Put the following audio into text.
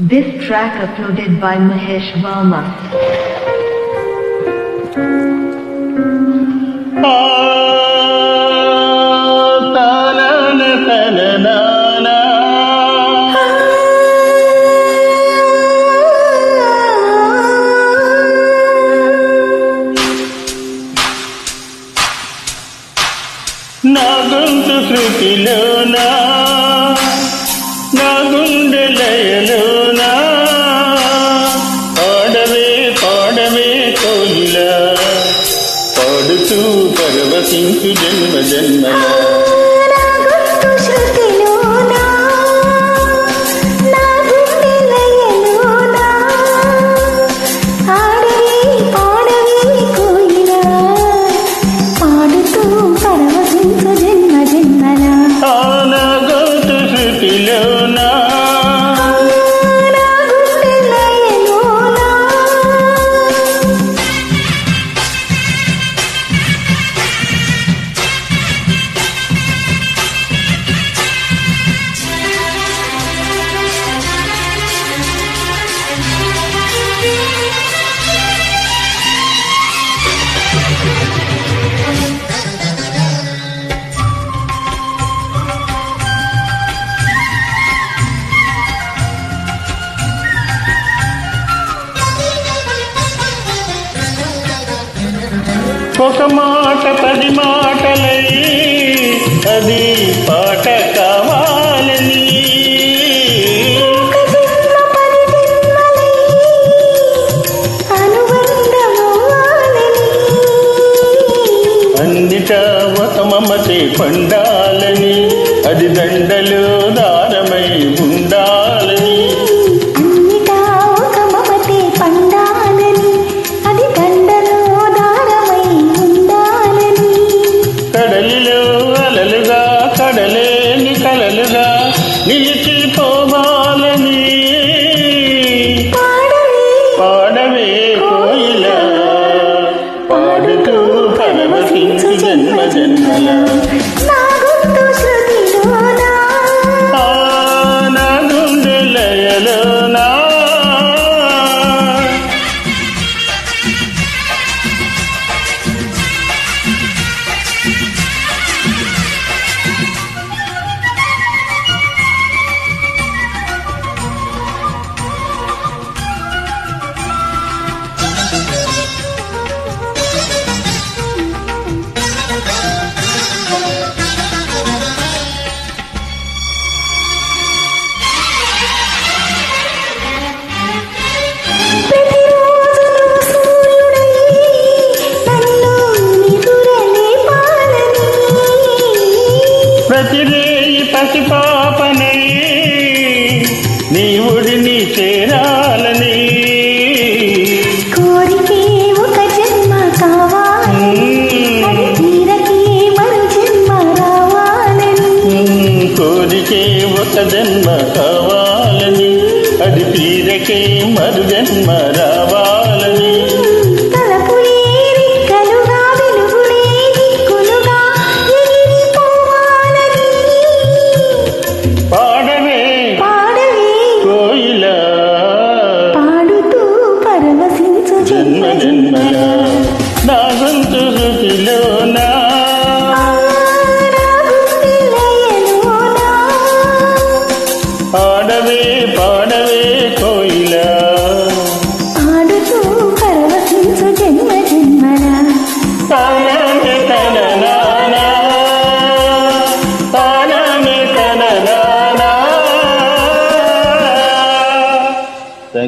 This track uploaded by Mahesh Varma. ఆ తానన తననానా. నా గొంతు శృతిలోనా నా పాడుతూ పరవశించు జన్మ జన్మలా. ఒక మాట పది మాటలై అది పాట కావాలని. అందిట ఒక మమతే పండాలని. అది దండలు దారమై ఉండాలి ప్రతిరేయి పసిపాపనై నీ ఒడిని చేరాలని. కోరికే ఒక జన్మ కావాలి. కోరికే ఒక కావాలని. అది తీరకే మరు జన్మ